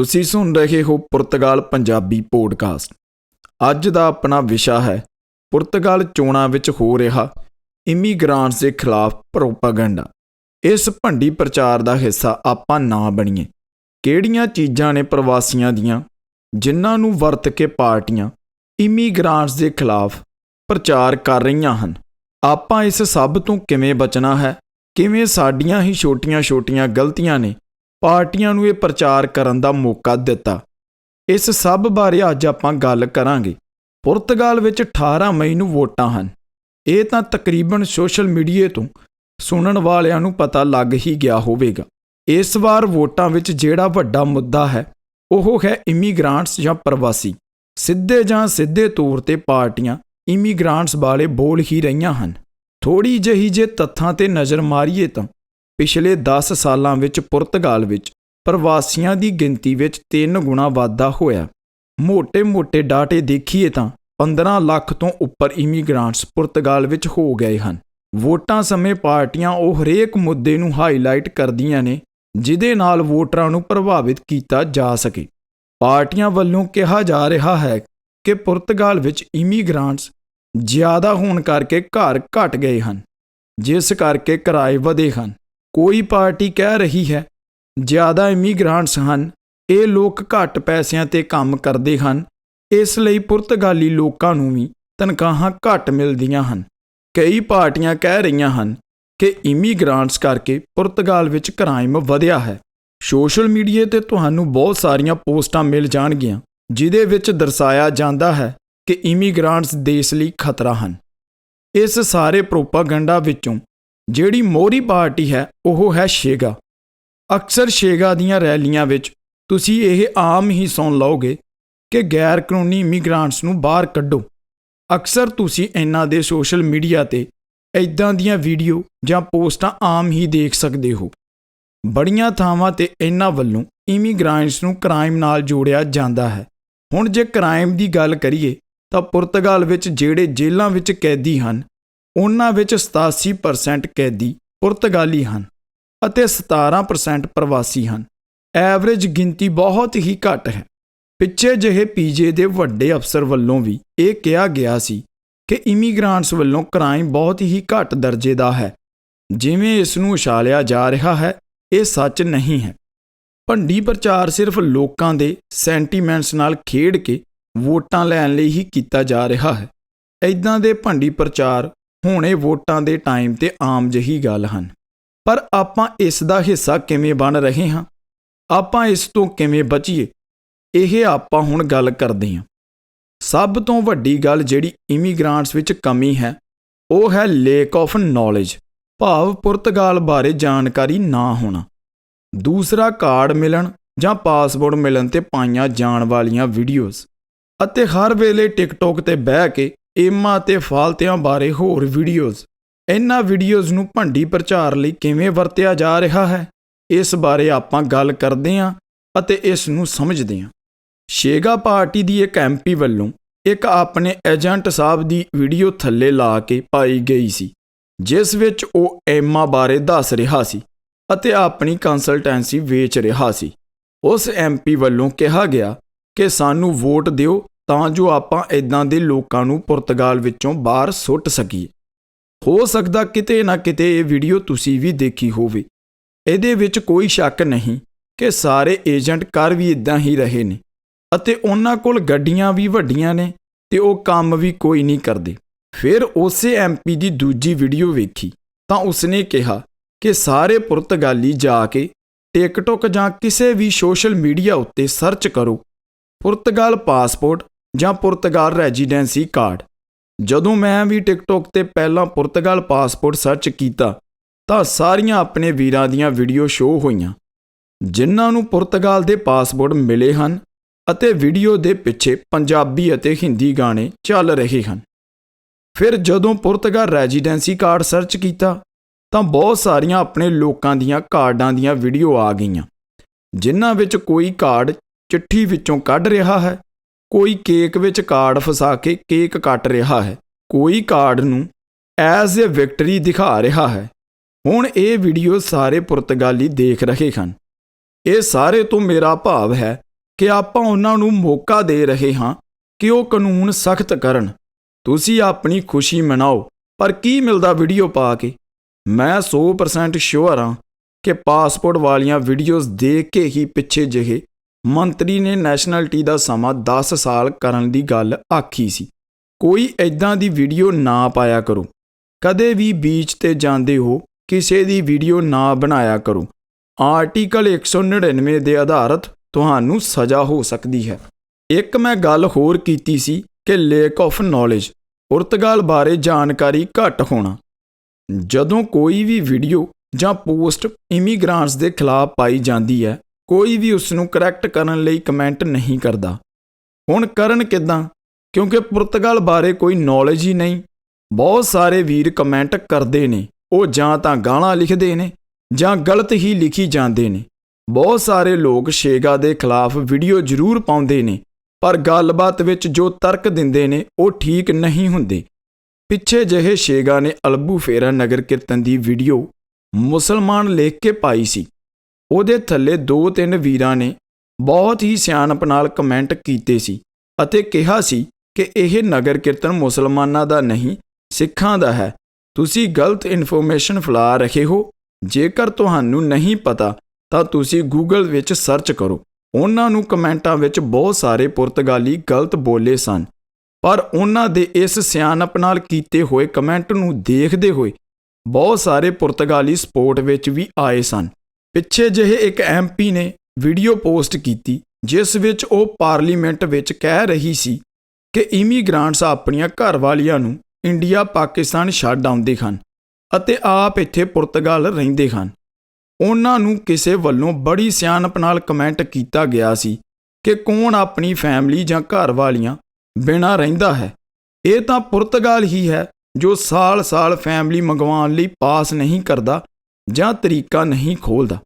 ਤੁਸੀਂ ਸੁਣ ਰਹੇ ਹੋ ਪੁਰਤਗਾਲ ਪੰਜਾਬੀ ਪੋਡਕਾਸਟ ਅੱਜ ਦਾ ਆਪਣਾ ਵਿਸ਼ਾ ਹੈ, ਪੁਰਤਗਾਲ ਚੋਣਾਂ ਵਿੱਚ ਹੋ ਰਿਹਾ ਇਮੀਗ੍ਰਾਂਟਸ ਦੇ ਖਿਲਾਫ ਪ੍ਰੋਪਾਗੈਂਡਾ ਇਸ ਭੰਡੀ ਪ੍ਰਚਾਰ ਦਾ ਹਿੱਸਾ ਆਪਾਂ ਨਾ ਬਣੀਏ। ਕਿਹੜੀਆਂ ਚੀਜ਼ਾਂ ਨੇ ਪ੍ਰਵਾਸੀਆਂ ਦੀਆਂ, ਜਿਨ੍ਹਾਂ ਨੂੰ ਵਰਤ ਕੇ ਪਾਰਟੀਆਂ ਇਮੀਗ੍ਰਾਂਟਸ ਦੇ ਖਿਲਾਫ ਪ੍ਰਚਾਰ ਕਰ ਰਹੀਆਂ ਹਨ? ਆਪਾਂ ਇਸ ਸਭ ਤੋਂ ਕਿਵੇਂ ਬਚਣਾ ਹੈ? ਕਿਵੇਂ ਸਾਡੀਆਂ ਹੀ ਛੋਟੀਆਂ-ਛੋਟੀਆਂ ਗਲਤੀਆਂ ਨੇ ਪਾਰਟੀਆਂ ਨੂੰ ਇਹ ਪ੍ਰਚਾਰ ਕਰਨ ਦਾ ਮੌਕਾ ਦਿੱਤਾ। ਇਸ ਸਭ ਬਾਰੇ ਅੱਜ ਆਪਾਂ ਗੱਲ ਕਰਾਂਗੇ। ਪੁਰਤਗਾਲ ਵਿੱਚ 18 ਮਈ ਨੂੰ ਵੋਟਾਂ ਹਨ। ਇਹ ਤਾਂ ਤਕਰੀਬਨ ਸੋਸ਼ਲ ਮੀਡੀਆ ਤੋਂ ਸੁਣਨ ਵਾਲਿਆਂ ਨੂੰ ਪਤਾ ਲੱਗ ਹੀ ਗਿਆ ਹੋਵੇਗਾ। ਇਸ ਵਾਰ ਵੋਟਾਂ ਵਿੱਚ ਜਿਹੜਾ ਵੱਡਾ ਮੁੱਦਾ ਹੈ, ਉਹ ਹੈ ਇਮੀਗ੍ਰਾਂਟਸ ਜਾਂ ਪ੍ਰਵਾਸੀ। ਸਿੱਧੇ ਜਾਂ ਸਿੱਧੇ ਤੌਰ ਤੇ ਪਾਰਟੀਆਂ ਇਮੀਗ੍ਰਾਂਟਸ ਬਾਰੇ ਬੋਲ ਹੀ ਰਹੀਆਂ ਹਨ। ਥੋੜੀ ਜਿਹੀ ਜੇ ਤੱਥਾਂ ਤੇ ਨਜ਼ਰ ਮਾਰੀਏ ਤਾਂ ਪਿਛਲੇ 10 ਸਾਲਾਂ ਵਿੱਚ ਪੁਰਤਗਾਲ ਵਿੱਚ ਪ੍ਰਵਾਸੀਆਂ ਦੀ ਗਿਣਤੀ ਵਿੱਚ 3 ਗੁਣਾ ਵਾਧਾ ਹੋਇਆ। ਮੋٹے-ਮੋٹے ਡਾਟੇ ਦੇਖੀਏ ਤਾਂ 15 ਲੱਖ ਤੋਂ ਉੱਪਰ ਇਮੀਗ੍ਰੈਂਟਸ ਪੁਰਤਗਾਲ ਵਿੱਚ ਹੋ ਗਏ ਹਨ। ਵੋਟਾਂ ਸਮੇਂ ਪਾਰਟੀਆਂ ਉਹ ਹਰੇਕ ਮੁੱਦੇ ਨੂੰ ਹਾਈਲਾਈਟ ਕਰਦੀਆਂ ਨੇ ਜਿਦੇ ਨਾਲ ਵੋਟਰਾਂ ਨੂੰ ਪ੍ਰਭਾਵਿਤ ਕੀਤਾ ਜਾ ਸਕੇ। ਪਾਰਟੀਆਂ ਵੱਲੋਂ ਕਿਹਾ ਜਾ ਰਿਹਾ ਹੈ ਕਿ ਪੁਰਤਗਾਲ ਵਿੱਚ ਇਮੀਗ੍ਰੈਂਟਸ ਜ਼ਿਆਦਾ ਹੋਣ ਕਰਕੇ ਘਰ ਘਟ ਗਏ ਹਨ, ਜਿਸ ਕਰਕੇ ਕਿਰਾਏ ਵਧੇ ਹਨ। ਕੋਈ ਪਾਰਟੀ ਕਹਿ ਰਹੀ ਹੈ, ਜ਼ਿਆਦਾ ਇਮੀਗ੍ਰਾਂਟਸ ਹਨ, ਇਹ ਲੋਕ ਘੱਟ ਪੈਸਿਆਂ ਤੇ ਕੰਮ ਕਰਦੇ ਹਨ, ਇਸ ਲਈ ਪੁਰਤਗਾਲੀ ਲੋਕਾਂ ਨੂੰ ਵੀ ਤਨਖਾਹਾਂ ਘੱਟ ਮਿਲਦੀਆਂ ਹਨ। ਕਈ ਪਾਰਟੀਆਂ ਕਹਿ ਰਹੀਆਂ ਹਨ ਕਿ ਇਮੀਗ੍ਰਾਂਟਸ ਕਰਕੇ ਪੁਰਤਗਾਲ ਵਿੱਚ ਕ੍ਰਾਈਮ ਵਧਿਆ ਹੈ। ਸੋਸ਼ਲ ਮੀਡੀਆ ਤੇ ਤੁਹਾਨੂੰ ਬਹੁਤ ਸਾਰੀਆਂ ਪੋਸਟਾਂ ਮਿਲ ਜਾਣਗੀਆਂ ਜਿਦੇ ਵਿੱਚ ਦਰਸਾਇਆ ਜਾਂਦਾ ਹੈ ਕਿ ਇਮੀਗ੍ਰਾਂਟਸ ਦੇਸ਼ ਲਈ ਖਤਰਾ ਹਨ। ਇਸ ਸਾਰੇ ਪ੍ਰੋਪਾਗੈਂਡਾ ਵਿੱਚੋਂ ਜਿਹੜੀ ਮੋਹਰੀ ਪਾਰਟੀ ਹੈ, ਉਹ ਹੈ ਸ਼ੇਗਾ ਅਕਸਰ ਸ਼ੇਗਾ ਦੀਆਂ ਰੈਲੀਆਂ ਵਿੱਚ ਤੁਸੀਂ ਇਹ ਆਮ ਹੀ ਸੁਣ ਲਓਗੇ ਕਿ ਗੈਰ ਕਾਨੂੰਨੀ ਇਮੀਗ੍ਰਾਂਟਸ ਨੂੰ ਬਾਹਰ ਕੱਢੋ। ਅਕਸਰ ਤੁਸੀਂ ਇਹਨਾਂ ਦੇ ਸੋਸ਼ਲ ਮੀਡੀਆ ਤੇ ਇਦਾਂ ਦੀਆਂ ਵੀਡੀਓ ਜਾਂ ਪੋਸਟਾਂ ਆਮ ਹੀ ਦੇਖ ਸਕਦੇ ਹੋ। ਬੜੀਆਂ ਥਾਵਾਂ ਤੇ ਇਹਨਾਂ ਵੱਲੋਂ ਇਮੀਗ੍ਰਾਂਟਸ ਨੂੰ ਕ੍ਰਾਈਮ ਨਾਲ ਜੋੜਿਆ ਜਾਂਦਾ ਹੈ। ਹੁਣ ਜੇ ਕ੍ਰਾਈਮ ਦੀ ਗੱਲ ਕਰੀਏ, ਤਾਂ ਪੁਰਤਗਾਲ ਵਿੱਚ ਜਿਹੜੇ ਜੇਲ੍ਹਾਂ ਵਿੱਚ ਕੈਦੀ ਹਨ ਉਹਨਾਂ ਵਿੱਚ 87% ਕੈਦੀ ਪੁਰਤਗਾਲੀ ਹਨ ਅਤੇ 17% ਪ੍ਰਵਾਸੀ ਹਨ। ਐਵਰੇਜ ਗਿਣਤੀ ਬਹੁਤ ਹੀ ਘੱਟ ਹੈ। ਪਿੱਛੇ ਜਿਹੇ ਪੀਜੇ ਦੇ ਵੱਡੇ ਅਫਸਰ ਵੱਲੋਂ ਵੀ ਇਹ ਕਿਹਾ ਗਿਆ ਸੀ ਕਿ ਇਮੀਗ੍ਰਾਂਟਸ ਵੱਲੋਂ ਕ੍ਰਾਈਮ ਬਹੁਤ ਹੀ ਘੱਟ ਦਰਜੇ ਦਾ ਹੈ। ਜਿਵੇਂ ਇਸ ਨੂੰ ਉਛਾਲਿਆ ਜਾ ਰਿਹਾ ਹੈ, ਇਹ ਸੱਚ ਨਹੀਂ ਹੈ। ਭੰਡੀ ਪ੍ਰਚਾਰ ਸਿਰਫ ਲੋਕਾਂ ਦੇ ਸੈਂਟੀਮੈਂਟਸ ਨਾਲ ਖੇਡ ਕੇ ਵੋਟਾਂ ਲੈਣ ਲਈ ਹੀ ਕੀਤਾ ਜਾ ਰਿਹਾ ਹੈ। ਇਦਾਂ ਦੇ ਭੰਡੀ ਪ੍ਰਚਾਰ ਹੋਣੇ ਵੋਟਾਂ ਦੇ ਟਾਈਮ ਤੇ ਆਮ ਜਹੀ ਗੱਲ ਹਨ। ਪਰ ਆਪਾਂ ਇਸ ਦਾ ਹਿੱਸਾ ਕਿਵੇਂ ਬਣ ਰਹੇ ਹਾਂ? ਆਪਾਂ ਇਸ ਤੋਂ ਕਿਵੇਂ ਬਚੀਏ? ਇਹ ਆਪਾਂ ਹੁਣ ਗੱਲ ਕਰਦੇ ਹਾਂ। ਸਭ ਤੋਂ ਵੱਡੀ ਗੱਲ ਜਿਹੜੀ ਇਮੀਗ੍ਰਾਂਟਸ ਵਿੱਚ ਕਮੀ ਹੈ, ਉਹ ਹੈ ਲੇਕ ਆਫ ਨੌਲੇਜ ਭਾਵ ਪੁਰਤਗਾਲ ਬਾਰੇ ਜਾਣਕਾਰੀ ਨਾ ਹੋਣਾ। ਦੂਸਰਾ ਕਾਰਡ ਮਿਲਣ ਜਾਂ ਪਾਸਪੋਰਟ ਮਿਲਣ ਤੇ ਪਾਈਆਂ ਜਾਣ ਵਾਲੀਆਂ ਵੀਡੀਓਜ਼ ਅਤੇ ਹਰ ਵੇਲੇ ਟਿਕਟੋਕ ਤੇ ਬਹਿ ਕੇ ਏਮਾ ਅਤੇ ਫਾਲਤਿਆਂ ਬਾਰੇ ਹੋਰ ਵੀਡੀਓਜ਼ ਇਹਨਾਂ ਵੀਡੀਓਜ਼ ਨੂੰ ਭੰਡੀ ਪ੍ਰਚਾਰ ਲਈ ਕਿਵੇਂ ਵਰਤਿਆ ਜਾ ਰਿਹਾ ਹੈ, ਇਸ ਬਾਰੇ ਆਪਾਂ ਗੱਲ ਕਰਦੇ ਹਾਂ ਅਤੇ ਇਸ ਨੂੰ ਸਮਝਦੇ ਹਾਂ। ਸ਼ੇਗਾ ਪਾਰਟੀ ਦੀ ਇੱਕ ਐਮਪੀ ਵੱਲੋਂ ਇੱਕ ਆਪਣੇ ਏਜੰਟ ਸਾਹਿਬ ਦੀ ਵੀਡੀਓ ਥੱਲੇ ਲਾ ਕੇ ਪਾਈ ਗਈ ਸੀ, ਜਿਸ ਵਿੱਚ ਉਹ ਏਮਾ ਬਾਰੇ ਦੱਸ ਰਿਹਾ ਸੀ ਅਤੇ ਆਪਣੀ ਕੰਸਲਟੈਂਸੀ ਵੇਚ ਰਿਹਾ ਸੀ। ਉਸ ਐਮਪੀ ਵੱਲੋਂ ਕਿਹਾ ਗਿਆ ਕਿ ਸਾਨੂੰ ਵੋਟ ਦਿਓ ਤਾਂ ਜੋ ਆਪਾਂ ਇਦਾਂ ਦੇ ਲੋਕਾਂ ਨੂੰ ਪੁਰਤਗਾਲ ਵਿੱਚੋਂ ਬਾਹਰ ਸੁੱਟ ਸਕੀਏ। ਹੋ ਸਕਦਾ ਕਿਤੇ ਨਾ ਕਿਤੇ ਇਹ ਵੀਡੀਓ ਤੁਸੀਂ ਵੀ ਦੇਖੀ ਹੋਵੇ। ਇਹਦੇ ਵਿੱਚ ਕੋਈ ਸ਼ੱਕ ਨਹੀਂ ਕਿ ਸਾਰੇ ਏਜੰਟ ਕਰ ਵੀ ਇਦਾਂ ਹੀ ਰਹੇ ਨੇ ਅਤੇ ਉਹਨਾਂ ਕੋਲ ਗੱਡੀਆਂ ਵੀ ਵੱਡੀਆਂ ਨੇ ਤੇ ਉਹ ਕੰਮ ਵੀ ਕੋਈ ਨਹੀਂ ਕਰਦੇ। ਫਿਰ ਉਸੇ ਐਮਪੀ ਦੀ ਦੂਜੀ ਵੀਡੀਓ ਵੇਖੀ ਤਾਂ ਉਸਨੇ ਕਿਹਾ ਕਿ ਸਾਰੇ ਪੁਰਤਗਾਲੀ ਜਾ ਕੇ ਟਿਕਟੋਕ ਜਾਂ ਕਿਸੇ ਵੀ ਸੋਸ਼ਲ ਮੀਡੀਆ ਉੱਤੇ ਸਰਚ ਕਰੋ। ਪੁਰਤਗਾਲ ਪਾਸਪੋਰਟ ਜਾਂ ਪੁਰਤਗਾਲ ਰੈਜ਼ੀਡੈਂਸੀ ਕਾਰਡ। ਜਦੋਂ ਮੈਂ ਵੀ ਟਿਕਟੋਕ ਤੇ ਪਹਿਲਾਂ ਪੁਰਤਗਾਲ ਪਾਸਪੋਰਟ ਸਰਚ ਕੀਤਾ, ਤਾਂ ਸਾਰੀਆਂ ਆਪਣੇ ਵੀਰਾਂ ਦੀਆਂ ਵੀਡੀਓ ਸ਼ੋ ਹੋਈਆਂ। ਜਿਨ੍ਹਾਂ ਨੂੰ ਪੁਰਤਗਾਲ ਦੇ ਪਾਸਪੋਰਟ ਮਿਲੇ ਹਨ ਅਤੇ ਵੀਡੀਓ ਦੇ ਪਿੱਛੇ ਪੰਜਾਬੀ ਅਤੇ ਹਿੰਦੀ ਗਾਣੇ ਚੱਲ ਰਹੇ ਹਨ। ਫਿਰ ਜਦੋਂ ਪੁਰਤਗਾਲ ਰੈਜ਼ੀਡੈਂਸੀ ਕਾਰਡ ਸਰਚ ਕੀਤਾ, ਤਾਂ ਬਹੁਤ ਸਾਰੀਆਂ ਆਪਣੇ ਲੋਕਾਂ ਦੀਆਂ ਕਾਰਡਾਂ ਦੀਆਂ ਵੀਡੀਓ ਆ ਗਈਆਂ, ਜਿਨ੍ਹਾਂ ਵਿੱਚ ਕੋਈ ਕਾਰਡ ਚਿੱਠੀ ਵਿੱਚੋਂ ਕੱਢ ਰਿਹਾ ਹੈ ਕੋਈ ਕੇਕ ਵਿੱਚ ਕਾਰਡ ਫਸਾ ਕੇ ਕੇਕ ਕੱਟ ਰਿਹਾ ਹੈ। ਕੋਈ ਕਾਰਡ ਨੂੰ ਐਜ਼ ਅ ਵਿਕਟਰੀ ਦਿਖਾ ਰਿਹਾ ਹੈ। ਹੁਣ ਇਹ ਵੀਡੀਓ ਸਾਰੇ ਪੁਰਤਗਾਲੀ ਦੇਖ ਰਹੇ ਹਨ। ਇਹ ਸਾਰੇ ਤੋਂ ਮੇਰਾ ਭਾਵ ਹੈ ਕਿ ਆਪਾਂ ਉਹਨਾਂ ਨੂੰ ਮੌਕਾ ਦੇ ਰਹੇ ਹਾਂ ਕਿ ਉਹ ਕਾਨੂੰਨ ਸਖਤ ਕਰਨ। ਤੁਸੀਂ ਆਪਣੀ ਖੁਸ਼ੀ ਮਨਾਓ, ਪਰ ਕੀ ਮਿਲਦਾ ਵੀਡੀਓ ਪਾ ਕੇ? ਮੈਂ 100% ਸ਼ੋਰ ਹਾਂ ਕਿ ਪਾਸਪੋਰਟ ਵਾਲੀਆਂ ਵੀਡੀਓਜ਼ ਦੇਖ ਕੇ ਹੀ ਪਿੱਛੇ ਜਿਹੇ ਮੰਤਰੀ ਨੇ ਨੈਸ਼ਨੈਲਿਟੀ ਦਾ ਸਮਾਂ 10 ਸਾਲ ਕਰਨ ਦੀ ਗੱਲ ਆਖੀ ਸੀ। ਕੋਈ ਐਦਾਂ ਦੀ ਵੀਡੀਓ ਨਾ ਪਾਇਆ ਕਰੋ। ਕਦੇ ਵੀ ਬੀਚ ਤੇ ਜਾਂਦੇ ਹੋ, ਕਿਸੇ ਦੀ ਵੀਡੀਓ ਨਾ ਬਣਾਇਆ ਕਰੋ। ਆਰਟੀਕਲ 199 ਦੇ ਆਧਾਰਤ ਤੁਹਾਨੂੰ ਸਜ਼ਾ ਹੋ ਸਕਦੀ ਹੈ। ਇੱਕ ਮੈਂ ਗੱਲ ਹੋਰ ਕੀਤੀ ਸੀ ਕਿ ਲੇਕ ਆਫ ਨੌਲੇਜ ਪੁਰਤਗਾਲ ਬਾਰੇ ਜਾਣਕਾਰੀ ਘੱਟ ਹੋਣਾ। ਜਦੋਂ ਕੋਈ ਵੀ ਵੀਡੀਓ ਜਾਂ ਪੋਸਟ ਇਮੀਗ੍ਰਾਂਟਸ ਦੇ ਖਿਲਾਫ ਪਾਈ ਜਾਂਦੀ ਹੈ ਕੋਈ ਵੀ ਉਸ ਨੂੰ ਕਰੈਕਟ ਕਰਨ ਲਈ ਕਮੈਂਟ ਨਹੀਂ ਕਰਦਾ। ਹੁਣ ਕਰਨ ਕਿਦਾਂ? ਕਿਉਂਕਿ ਪੁਰਤਗਾਲ ਬਾਰੇ ਕੋਈ ਨੌਲੇਜ ਹੀ ਨਹੀਂ। ਬਹੁਤ ਸਾਰੇ ਵੀਰ ਕਮੈਂਟ ਕਰਦੇ ਨੇ। ਉਹ ਜਾਂ ਤਾਂ ਗਾਲਾਂ ਲਿਖਦੇ ਨੇ ਜਾਂ ਗਲਤ ਹੀ ਲਿਖੀ ਜਾਂਦੇ ਨੇ। ਬਹੁਤ ਸਾਰੇ ਲੋਕ ਸ਼ੇਗਾ ਦੇ ਖਿਲਾਫ ਵੀਡੀਓ ਜ਼ਰੂਰ ਪਾਉਂਦੇ ਨੇ, ਪਰ ਗੱਲਬਾਤ ਵਿੱਚ ਜੋ ਤਰਕ ਦਿੰਦੇ ਨੇ, ਉਹ ਠੀਕ ਨਹੀਂ ਹੁੰਦੇ। ਪਿੱਛੇ ਜਿਹੇ ਸ਼ੇਗਾ ਨੇ ਅਲਬੂ ਫੇਰਾ ਨਗਰ ਕੀਰਤਨ ਦੀ ਵੀਡੀਓ ਮੁਸਲਮਾਨ ਲਿਖ ਕੇ ਪਾਈ ਸੀ। ਉਹਦੇ ਥੱਲੇ ਦੋ ਤਿੰਨ ਵੀਰਾਂ ਨੇ ਬਹੁਤ ਹੀ ਸਿਆਣਪ ਨਾਲ ਕਮੈਂਟ ਕੀਤੇ ਸੀ ਅਤੇ ਕਿਹਾ ਸੀ ਕਿ ਇਹ ਨਗਰ ਕੀਰਤਨ ਮੁਸਲਮਾਨਾਂ ਦਾ ਨਹੀਂ, ਸਿੱਖਾਂ ਦਾ ਹੈ। ਤੁਸੀਂ ਗਲਤ ਇਨਫੋਰਮੇਸ਼ਨ ਫੈਲਾ ਰਹੇ ਹੋ। ਜੇਕਰ ਤੁਹਾਨੂੰ ਨਹੀਂ ਪਤਾ, ਤਾਂ ਤੁਸੀਂ ਗੂਗਲ ਵਿੱਚ ਸਰਚ ਕਰੋ। ਉਹਨਾਂ ਨੂੰ ਕਮੈਂਟਾਂ ਵਿੱਚ ਬਹੁਤ ਸਾਰੇ ਪੁਰਤਗਾਲੀ ਗਲਤ ਬੋਲੇ ਸਨ। ਪਰ ਉਹਨਾਂ ਦੇ ਇਸ ਸਿਆਣਪ ਨਾਲ ਕੀਤੇ ਹੋਏ ਕਮੈਂਟ ਨੂੰ ਦੇਖਦੇ ਹੋਏ ਬਹੁਤ ਸਾਰੇ ਪੁਰਤਗਾਲੀ ਸਪੋਰਟ ਵਿੱਚ ਵੀ ਆਏ ਸਨ। ਪਿੱਛੇ ਜਿਹੇ ਇੱਕ ਐਮਪੀ ਨੇ ਵੀਡੀਓ ਪੋਸਟ ਕੀਤੀ, ਜਿਸ ਵਿੱਚ ਉਹ ਪਾਰਲੀਮੈਂਟ ਵਿੱਚ ਕਹਿ ਰਹੀ ਸੀ ਕਿ ਇਮੀਗ੍ਰਾਂਟਸ ਆਪਣੀਆਂ ਘਰਵਾਲੀਆਂ ਨੂੰ ਇੰਡੀਆ, ਪਾਕਿਸਤਾਨ ਛੱਡ ਆਉਂਦੇ ਹਨ ਅਤੇ ਆਪ ਇੱਥੇ ਪੁਰਤਗਾਲ ਰਹਿੰਦੇ ਹਨ। ਉਹਨਾਂ ਨੂੰ ਕਿਸੇ ਵੱਲੋਂ ਬੜੀ ਸਿਆਣਪ ਨਾਲ ਕਮੈਂਟ ਕੀਤਾ ਗਿਆ ਸੀ ਕਿ ਕੌਣ ਆਪਣੀ ਫੈਮਿਲੀ ਜਾਂ ਘਰ ਵਾਲੀਆਂ ਬਿਨਾਂ ਰਹਿੰਦਾ ਹੈ। ਇਹ ਤਾਂ ਪੁਰਤਗਾਲ ਹੀ ਹੈ ਜੋ ਸਾਲ-ਸਾਲ ਫੈਮਿਲੀ ਮੰਗਵਾਉਣ ਲਈ ਪਾਸ ਨਹੀਂ ਕਰਦਾ ਜਾਂ ਤਰੀਕਾ ਨਹੀਂ ਖੋਲਦਾ।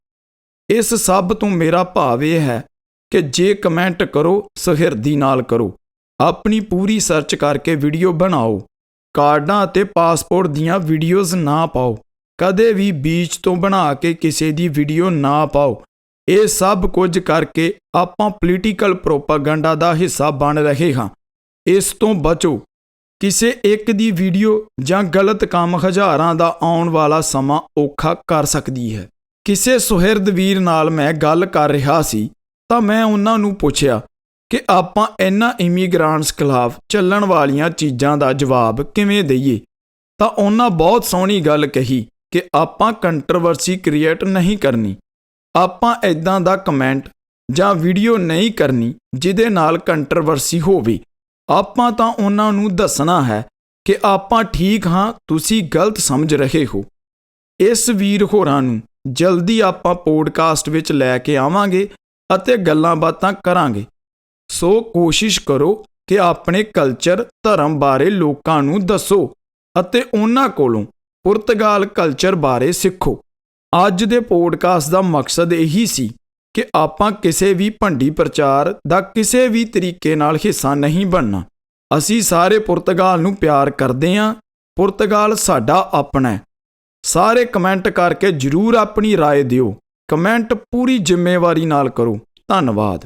ਇਸ ਸਭ ਤੋਂ ਮੇਰਾ ਭਾਵ ਇਹ ਹੈ ਕਿ ਜੇ ਕਮੈਂਟ ਕਰੋ, ਸਹਿਰਦੀ ਨਾਲ ਕਰੋ। ਆਪਣੀ ਪੂਰੀ ਸਰਚ ਕਰਕੇ ਵੀਡੀਓ ਬਣਾਓ। ਕਾਰਡਾਂ ਅਤੇ ਪਾਸਪੋਰਟ ਦੀਆਂ ਵੀਡੀਓਜ਼ ਨਾ ਪਾਓ। ਕਦੇ ਵੀ ਬੀਚ ਤੋਂ ਬਣਾ ਕੇ ਕਿਸੇ ਦੀ ਵੀਡੀਓ ਨਾ ਪਾਓ। ਇਹ ਸਭ ਕੁਝ ਕਰਕੇ ਆਪਾਂ ਪੋਲੀਟੀਕਲ ਪ੍ਰੋਪਾਗੈਂਡਾ ਦਾ ਹਿੱਸਾ ਬਣ ਰਹੇ ਹਾਂ। ਇਸ ਤੋਂ ਬਚੋ। ਕਿਸੇ ਇੱਕ ਦੀ ਵੀਡੀਓ ਜਾਂ ਗਲਤ ਕੰਮ ਹਜ਼ਾਰਾਂ ਦਾ ਆਉਣ ਵਾਲਾ ਸਮਾਂ ਔਖਾ ਕਰ ਸਕਦੀ ਹੈ। ਕਿਸੇ ਸੁਹਿਰਦ ਵੀਰ ਨਾਲ ਮੈਂ ਗੱਲ ਕਰ ਰਿਹਾ ਸੀ, ਤਾਂ ਮੈਂ ਉਹਨਾਂ ਨੂੰ ਪੁੱਛਿਆ ਕਿ ਆਪਾਂ ਇਹਨਾਂ ਇਮੀਗ੍ਰਾਂਟਸ ਖਿਲਾਫ ਚੱਲਣ ਵਾਲੀਆਂ ਚੀਜ਼ਾਂ ਦਾ ਜਵਾਬ ਕਿਵੇਂ ਦਈਏ? ਤਾਂ ਉਹਨਾਂ ਬਹੁਤ ਸੋਹਣੀ ਗੱਲ ਕਹੀ ਕਿ ਆਪਾਂ ਕੰਟਰੋਵਰਸੀ ਕ੍ਰੀਏਟ ਨਹੀਂ ਕਰਨੀ। ਆਪਾਂ ਐਦਾਂ ਦਾ ਕਮੈਂਟ ਜਾਂ ਵੀਡੀਓ ਨਹੀਂ ਕਰਨੀ ਜਿਹਦੇ ਨਾਲ ਕੰਟਰੋਵਰਸੀ ਹੋਵੇ। ਆਪਾਂ ਤਾਂ ਉਹਨਾਂ ਨੂੰ ਦੱਸਣਾ ਹੈ ਕਿ ਆਪਾਂ ਠੀਕ ਹਾਂ, ਤੁਸੀਂ ਗਲਤ ਸਮਝ ਰਹੇ ਹੋ। ਇਸ ਵੀਰ ਹੋਰਾਂ ਨੂੰ ਜਲਦੀ ਆਪਾਂ ਪੋਡਕਾਸਟ ਵਿੱਚ ਲੈ ਕੇ ਆਵਾਂਗੇ ਅਤੇ ਗੱਲਾਂ ਬਾਤਾਂ ਕਰਾਂਗੇ। ਸੋ ਕੋਸ਼ਿਸ਼ ਕਰੋ ਕਿ ਆਪਣੇ ਕਲਚਰ, ਧਰਮ ਬਾਰੇ ਲੋਕਾਂ ਨੂੰ ਦੱਸੋ ਅਤੇ ਉਹਨਾਂ ਕੋਲੋਂ ਪੁਰਤਗਾਲ ਕਲਚਰ ਬਾਰੇ ਸਿੱਖੋ। ਅੱਜ ਦੇ ਪੋਡਕਾਸਟ ਦਾ ਮਕਸਦ ਇਹੀ ਸੀ ਕਿ ਆਪਾਂ ਕਿਸੇ ਵੀ ਭੰਡੀ ਪ੍ਰਚਾਰ ਦਾ ਕਿਸੇ ਵੀ ਤਰੀਕੇ ਨਾਲ ਹਿੱਸਾ ਨਹੀਂ ਬਣਨਾ ਅਸੀਂ ਸਾਰੇ ਪੁਰਤਗਾਲ ਨੂੰ ਪਿਆਰ ਕਰਦੇ ਹਾਂ ਪੁਰਤਗਾਲ ਸਾਡਾ ਆਪਣਾ ਹੈ ਸਾਰੇ ਕਮੈਂਟ ਕਰਕੇ ਜਰੂਰ ਆਪਣੀ رائے ਦਿਓ ਕਮੈਂਟ ਪੂਰੀ ਜ਼ਿੰਮੇਵਾਰੀ ਨਾਲ ਕਰੋ ਧੰਨਵਾਦ